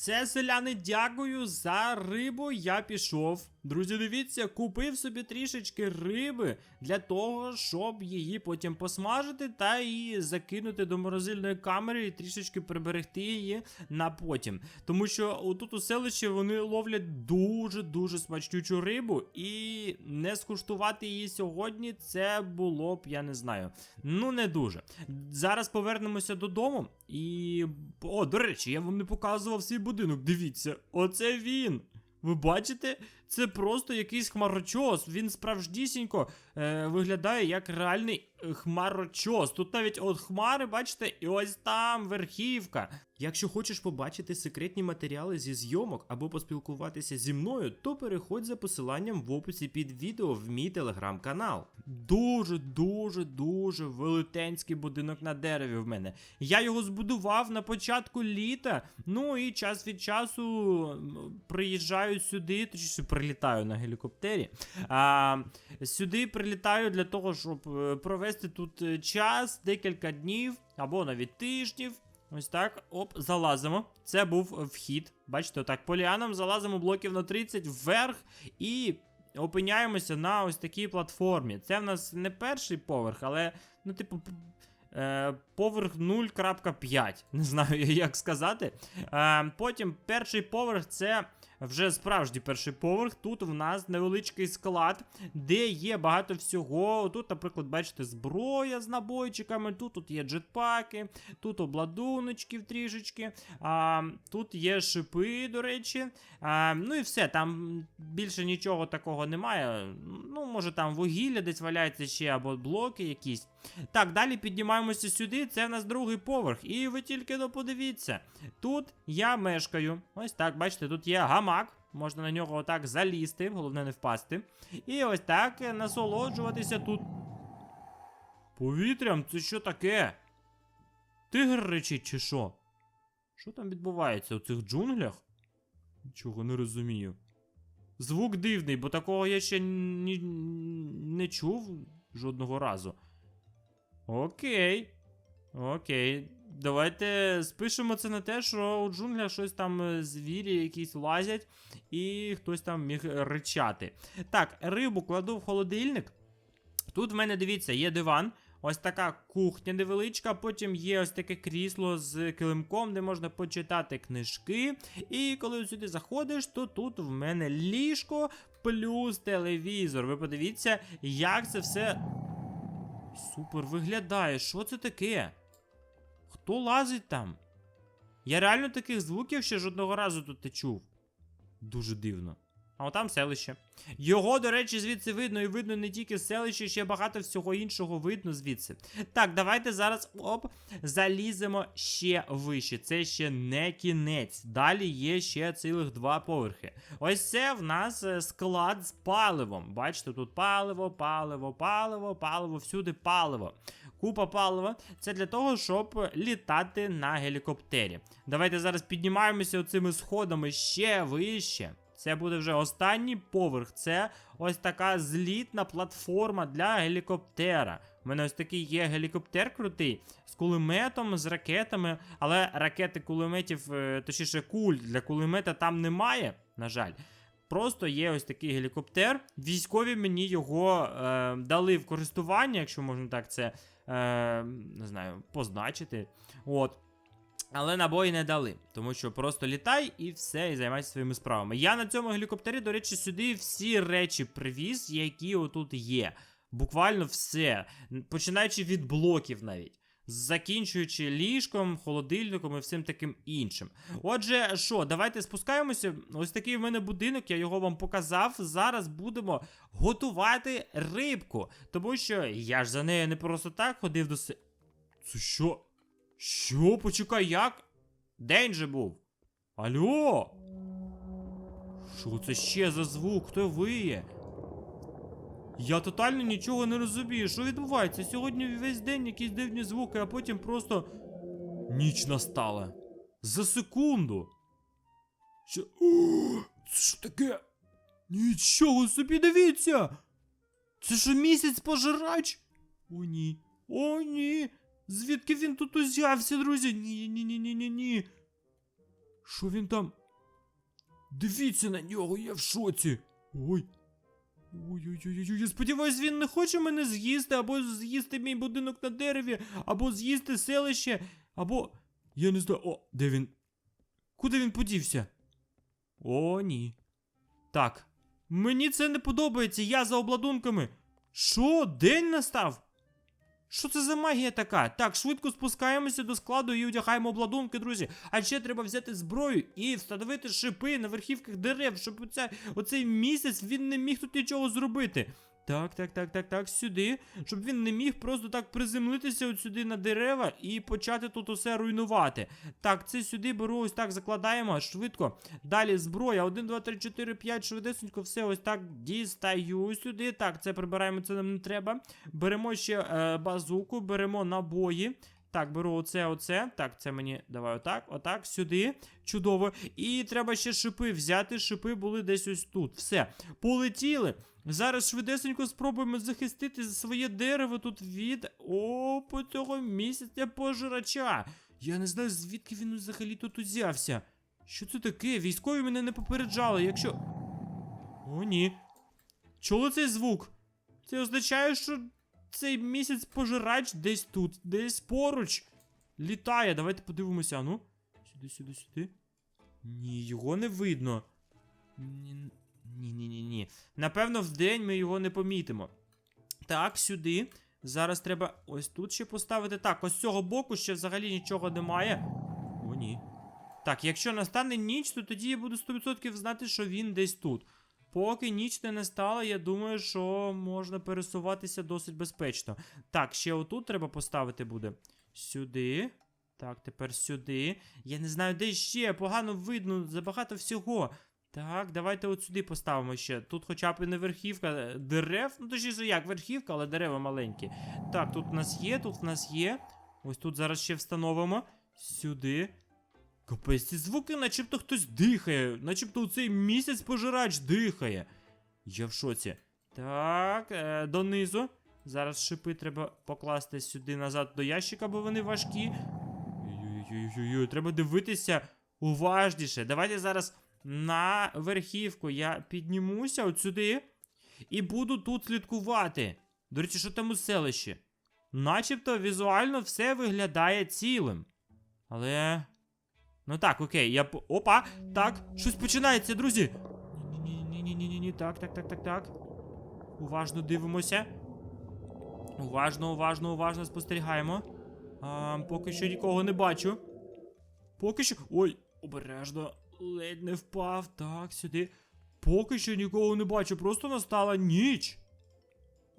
Все, селяни, дякую за рибу. Я пішов. Друзі, дивіться, купив собі трішечки риби для того, щоб її потім посмажити та і закинути до морозильної камери і трішечки приберегти її на потім. Тому що тут у селищі вони ловлять дуже-дуже смачнючу рибу, і не скуштувати її сьогодні це було б, я не знаю. Ну, не дуже. Зараз повернемося додому і. О, до речі, я вам не показував свій будинок. Дивіться, оце він. Ви бачите? Це просто якийсь хмарочос. Він справжнісінько е, виглядає як реальний хмарочос. Тут навіть от хмари, бачите, і ось там верхівка. Якщо хочеш побачити секретні матеріали зі зйомок або поспілкуватися зі мною, то переходь за посиланням в описі під відео в мій телеграм-канал. Дуже, дуже, дуже велетенський будинок на дереві в мене. Я його збудував на початку літа. Ну і час від часу приїжджаю сюди, точніше прилітаю на гелікоптері. А, сюди прилітаю для того, щоб е, провести тут е, час, декілька днів або навіть тижнів. Ось так, оп, залазимо. Це був вхід. Бачите, отак, поліаном залазимо блоків на 30 вверх і опиняємося на ось такій платформі. Це в нас не перший поверх, але, ну, типу, е, поверх 0.5. Не знаю, як сказати. Е, потім перший поверх це. Вже справжній перший поверх. Тут в нас невеличкий склад, де є багато всього. Тут, наприклад, бачите, зброя з набойчиками, тут, тут є джетпаки, тут обладуночків трішечки. А, тут є шипи, до речі. А, ну і все, там більше нічого такого немає. Ну, може там вугілля десь валяється ще, або блоки якісь. Так, далі піднімаємося сюди. Це в нас другий поверх. І ви тільки ну, подивіться. Тут я мешкаю. Ось так, бачите, тут є гамак. Можна на нього отак залізти, головне не впасти. І ось так насолоджуватися тут. Повітрям, це що таке? Тигр речить чи що? Що там відбувається у цих джунглях? Нічого не розумію. Звук дивний, бо такого я ще ні, не чув жодного разу. Окей. Окей. Давайте спишемо це на те, що у джунглях щось там е, звірі якісь лазять, і хтось там міг ричати. Так, рибу кладу в холодильник. Тут в мене, дивіться, є диван. Ось така кухня невеличка, потім є ось таке крісло з килимком, де можна почитати книжки. І коли сюди заходиш, то тут в мене ліжко плюс телевізор. Ви подивіться, як це все супер виглядає. Що це таке? Хто лазить там? Я реально таких звуків ще жодного разу тут не чув. Дуже дивно. А отам селище. Його, до речі, звідси видно, і видно не тільки селище, ще багато всього іншого видно звідси. Так, давайте зараз оп, заліземо ще вище. Це ще не кінець. Далі є ще цілих два поверхи. Ось це в нас е, склад з паливом. Бачите, тут паливо, паливо, паливо, паливо, всюди паливо. Купа палива. Це для того, щоб літати на гелікоптері. Давайте зараз піднімаємося оцими сходами ще вище. Це буде вже останній поверх. Це ось така злітна платформа для гелікоптера. У мене ось такий є гелікоптер крутий з кулеметом, з ракетами, але ракети кулеметів, е, точніше, куль для кулемета там немає, на жаль. Просто є ось такий гелікоптер. Військові мені його е, дали в користування, якщо можна так це е, не знаю, позначити. От. Але набої не дали, тому що просто літай і все, і займайся своїми справами. Я на цьому гелікоптері, до речі, сюди всі речі привіз, які отут є. Буквально все. Починаючи від блоків навіть. Закінчуючи ліжком, холодильником і всім таким іншим. Отже, що, давайте спускаємося. Ось такий в мене будинок, я його вам показав. Зараз будемо готувати рибку. Тому що я ж за нею не просто так ходив до се. Це що? Що? Почекай, як? День же був. Алло? Що це ще за звук? Хто виє? Я тотально нічого не розумію. Що відбувається? Сьогодні весь день якісь дивні звуки, а потім просто ніч настала. За секунду. Що. Це що таке? Нічого собі дивіться! Це що місяць пожирач? О, ні. О, ні. Звідки він тут узявся, друзі? Ні, ні, ні, ні, ні, ні. Що він там? Дивіться на нього, я в шоці. Ой. Ой-ой-ой, я сподіваюсь, він не хоче мене з'їсти, або з'їсти мій будинок на дереві, або з'їсти селище, або. Я не знаю. О, де він? Куди він подівся? О, ні. Так. Мені це не подобається, я за обладунками. Що, день настав? Що це за магія така? Так, швидко спускаємося до складу і одягаємо обладунки, друзі. А ще треба взяти зброю і встановити шипи на верхівках дерев, щоб оце, оцей місяць він не міг тут нічого зробити. Так, так, так, так, так, сюди. Щоб він не міг просто так приземлитися от сюди на дерева і почати тут усе руйнувати. Так, це сюди беру, ось так закладаємо швидко. Далі зброя. 1, 2, 3, 4, 5, швидесенько, все ось так дістаю сюди. Так, це прибираємо, це нам не треба. Беремо ще е, базуку, беремо набої. Так, беру оце, оце. Так, це мені давай отак, отак, сюди. Чудово. І треба ще шипи взяти. Шипи були десь ось тут. Все. Полетіли. Зараз швидесенько спробуємо захистити своє дерево тут від опу цього місяця пожирача. Я не знаю, звідки він взагалі тут узявся. Що це таке? Військові мене не попереджали, якщо. О, ні. Чули цей звук? Це означає, що цей місяць пожирач десь тут, десь поруч. Літає. Давайте подивимося. Ну. Сюди, сюди, сюди. Ні, його не видно. Ні, ні, ні, ні. Напевно, вдень ми його не помітимо. Так, сюди. Зараз треба ось тут ще поставити. Так, ось з цього боку ще взагалі нічого немає. О, ні. Так, якщо настане ніч, то тоді я буду 100% знати, що він десь тут. Поки ніч не настала, я думаю, що можна пересуватися досить безпечно. Так, ще отут треба поставити буде. Сюди. Так, тепер сюди. Я не знаю, де ще. Погано видно, забагато всього. Так, давайте от сюди поставимо ще. Тут хоча б і не верхівка е, дерев. Ну, точніше, як верхівка, але дерева маленькі. Так, тут в нас є, тут в нас є. Ось тут зараз ще встановимо. Сюди. Капець, ці звуки, начебто хтось дихає, начебто цей місяць пожирач дихає. Я в шоці. Так, е, донизу. Зараз шипи треба покласти сюди назад до ящика, бо вони важкі. Ой-ой-ой, треба дивитися уважніше. Давайте зараз на верхівку я піднімуся от сюди і буду тут слідкувати. До речі, що там у селищі? Начебто візуально все виглядає цілим. Але. Ну так, окей, я. Опа! Так, щось починається, друзі. Ні-ні-ні-ні-ні-ні. Так, так, так, так, так. Уважно дивимося. Уважно, уважно, уважно спостерігаємо. А, поки що нікого не бачу. Поки що. Ой, обережно. Ледь не впав. Так, сюди. Поки що нікого не бачу, просто настала ніч.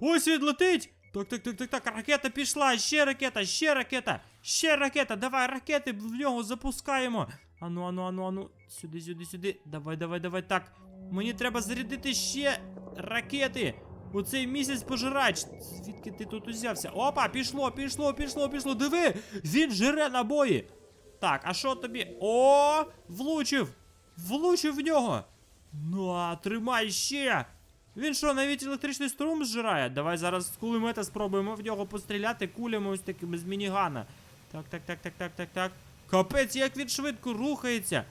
Ось він летить! Так, так, так, так, так, ракета пішла, ще ракета, ще ракета, ще ракета, давай ракети в нього запускаємо. Ану, ану, ану, ану. Сюди, сюди, сюди. Давай, давай, давай. Так. Мені треба зарядити ще ракети. Оцей місяць пожирач. Звідки ти тут узявся? Опа, пішло, пішло, пішло, пішло. Диви! Він жере набої. Так, а що тобі? О, влучив! Влучив в нього! Ну, а тримай ще! Він що, навіть електричний струм зжирає? Давай зараз з кулемета спробуємо в нього постріляти кулями ось такими з мінігана. Так, так, так, так, так, так, так. Капець, як він швидко рухається.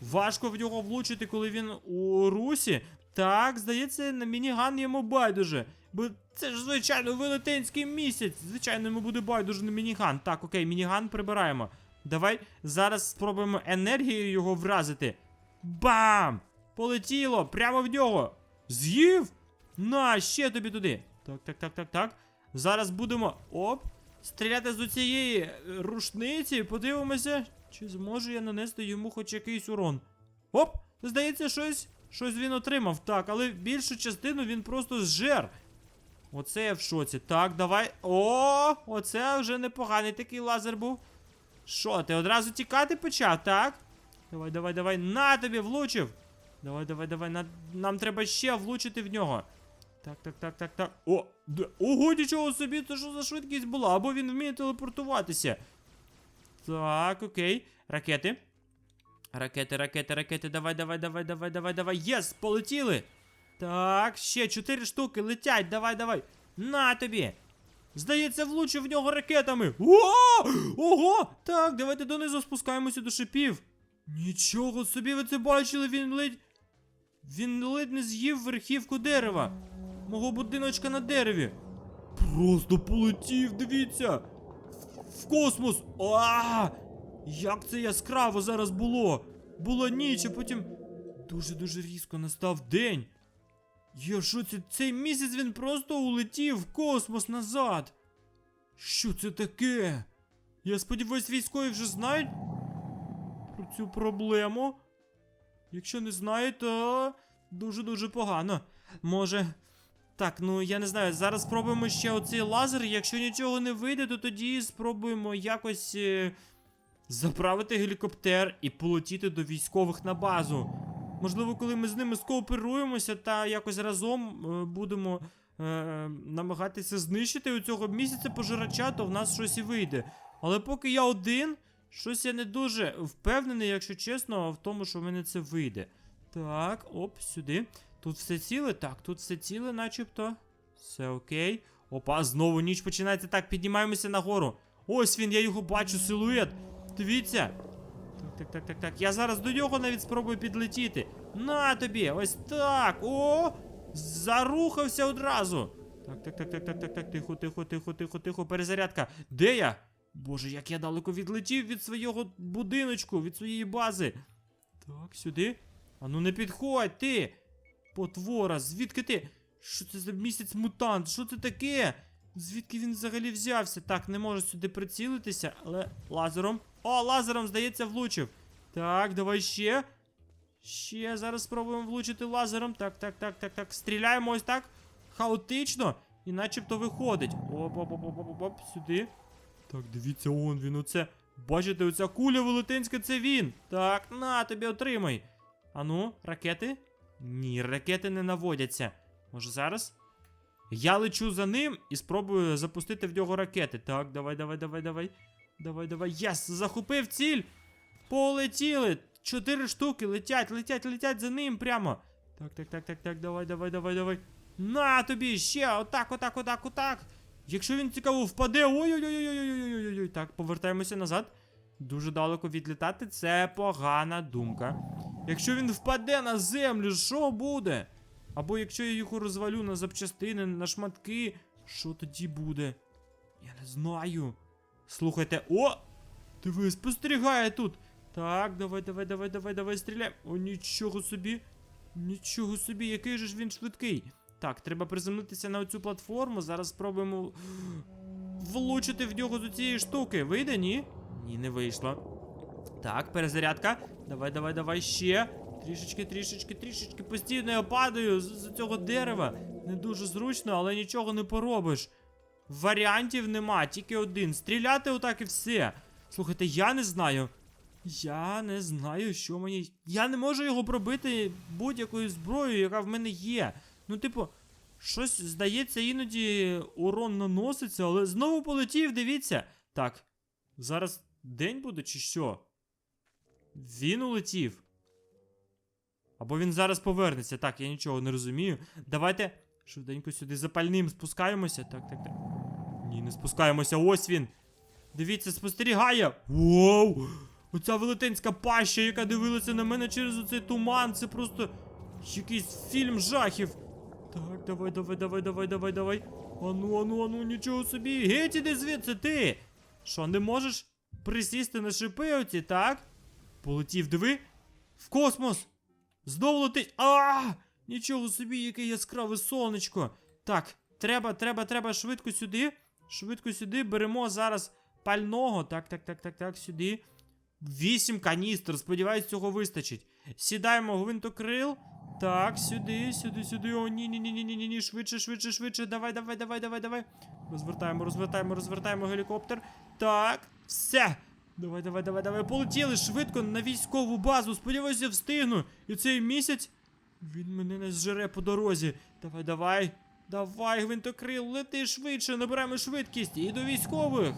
Важко в нього влучити, коли він у русі. Так, здається, на мініган йому байдуже. Бо це ж, звичайно, велетенський місяць. Звичайно, йому буде байдуже на мініган. Так, окей, мініган прибираємо. Давай зараз спробуємо енергією його вразити. Бам! Полетіло! Прямо в нього! З'їв? На, ще тобі туди. Так, так, так, так, так. Зараз будемо. Оп! Стріляти з цієї е, рушниці. Подивимося, чи зможу я нанести йому хоч якийсь урон. Оп! Здається, щось. Щось він отримав. Так, але більшу частину він просто зжер. Оце я в шоці. Так, давай. О, оце вже непоганий такий лазер був. Що, ти одразу тікати почав, так? Давай, давай, давай. На тобі влучив. Давай, давай, давай. На... Нам треба ще влучити в нього. Так, так, так, так, так. О, д... ого, нічого собі, це що за швидкість була? Або він вміє телепортуватися. Так, окей. Ракети. Ракети, ракети, ракети. Давай, давай, давай, давай, давай, давай. Єс, полетіли. Так, ще чотири штуки летять. Давай, давай. На тобі. Здається, влучив в нього ракетами. О! Ого! Так, давайте донизу спускаємося до шипів. Нічого собі, ви це бачили, він ледь. Він ледь не з'їв верхівку дерева. Мого будиночка на дереві. Просто полетів, дивіться. В космос. А! Як це яскраво зараз було! Була ніч, а потім дуже-дуже різко настав день. Я що це цей місяць він просто улетів в космос назад. Що це таке? Я сподіваюсь, військові вже знають про цю проблему. Якщо не знають, то дуже-дуже погано. Може. Так, ну я не знаю, зараз спробуємо ще оцей лазер. Якщо нічого не вийде, то тоді спробуємо якось е, заправити гелікоптер і полетіти до військових на базу. Можливо, коли ми з ними скооперуємося та якось разом е, будемо е, намагатися знищити у цього місяця пожирача, то в нас щось і вийде. Але поки я один, щось я не дуже впевнений, якщо чесно, в тому, що в мене це вийде. Так, оп, сюди. Тут все ціле? Так, тут все ціле, начебто. Все окей. Опа, знову ніч починається. Так, піднімаємося нагору. Ось він, я його бачу, силует. Дивіться. Так, так, так, так, так. Я зараз до нього навіть спробую підлетіти. На тобі, ось так. О! Зарухався одразу. Так, так, так, так, так, так, так, тихо, тихо, тихо, тихо, тихо, перезарядка. Де я? Боже, як я далеко відлетів від свого будиночку, від своєї бази. Так, сюди. А ну не підходь, ти! Потвора, звідки ти? Що це за місяць мутант? Що це таке? Звідки він взагалі взявся? Так, не можу сюди прицілитися, але лазером. О, лазером, здається, влучив. Так, давай ще. Ще зараз спробуємо влучити лазером. Так, так, так, так, так. Стріляємо ось так. Хаотично. І начебто виходить. Оп, оп, оп, оп, оп, оп, сюди. Так, дивіться, он він, оце. Бачите, оця куля велетенська, це він. Так, на тобі отримай. Ану, ракети? Ні, ракети не наводяться. Може зараз? Я лечу за ним і спробую запустити в нього ракети. Так, давай, давай, давай, давай. Давай, давай. Єс! Захопив ціль! Полетіли! Чотири штуки летять, летять, летять за ним прямо. Так, так, так, так, так, давай, давай, давай, давай. На тобі ще! Отак, отак, отак, отак. Якщо він цікаво впаде. Ой-ой-ой-ой-ой-ой-ой-ой. Так, повертаємося назад. Дуже далеко відлітати це погана думка. Якщо він впаде на землю, що буде? Або якщо я його розвалю на запчастини, на шматки, що тоді буде? Я не знаю. Слухайте, о! Диви, спостерігає тут. Так, давай, давай, давай, давай, давай, стріляй. О, нічого собі. Нічого собі, який же ж він швидкий. Так, треба приземлитися на оцю платформу. Зараз спробуємо влучити в нього з цієї штуки. Вийде, ні? Ні, не вийшло. Так, перезарядка. Давай, давай, давай ще. Трішечки, трішечки, трішечки. Постійно я падаю з, з цього дерева. Не дуже зручно, але нічого не поробиш. Варіантів нема, тільки один. Стріляти отак і все. Слухайте, я не знаю. Я не знаю, що мені. Я не можу його пробити будь-якою зброєю, яка в мене є. Ну, типу, щось здається, іноді урон наноситься, але знову полетів, дивіться. Так, зараз день буде чи що? Він улетів. Або він зараз повернеться. Так, я нічого не розумію. Давайте швиденько сюди запальним спускаємося. Так, так, так. Ні, не спускаємося. Ось він. Дивіться, спостерігає. Воу! Оця велетенська паща, яка дивилася на мене через оцей туман. Це просто якийсь фільм жахів. Так, давай, давай, давай, давай, давай, давай. Ану, ану, ану, нічого собі. Геть іди звідси ти. Що, не можеш присісти на шипи оці, так? Полетів, диви. В космос. Знову летить. А! Нічого собі, яке яскраве сонечко. Так, треба, треба, треба швидко сюди. Швидко сюди. Беремо зараз пального. Так, так, так, так, так, сюди. Вісім каністр. Сподіваюсь, цього вистачить. Сідаємо гвинтокрил. Так, сюди, сюди, сюди. О, ні, ні, ні, ні, ні, ні. Швидше, швидше, швидше. Давай, давай, давай, давай, давай. Розвертаємо, розвертаємо, розвертаємо гелікоптер. Так, все. Давай, давай, давай, давай. Полетіли швидко на військову базу. Сподіваюся, встигну. І цей місяць він мене не зжере по дорозі. Давай, давай. Давай, гвинтокрил, лети швидше, набираємо швидкість і до військових.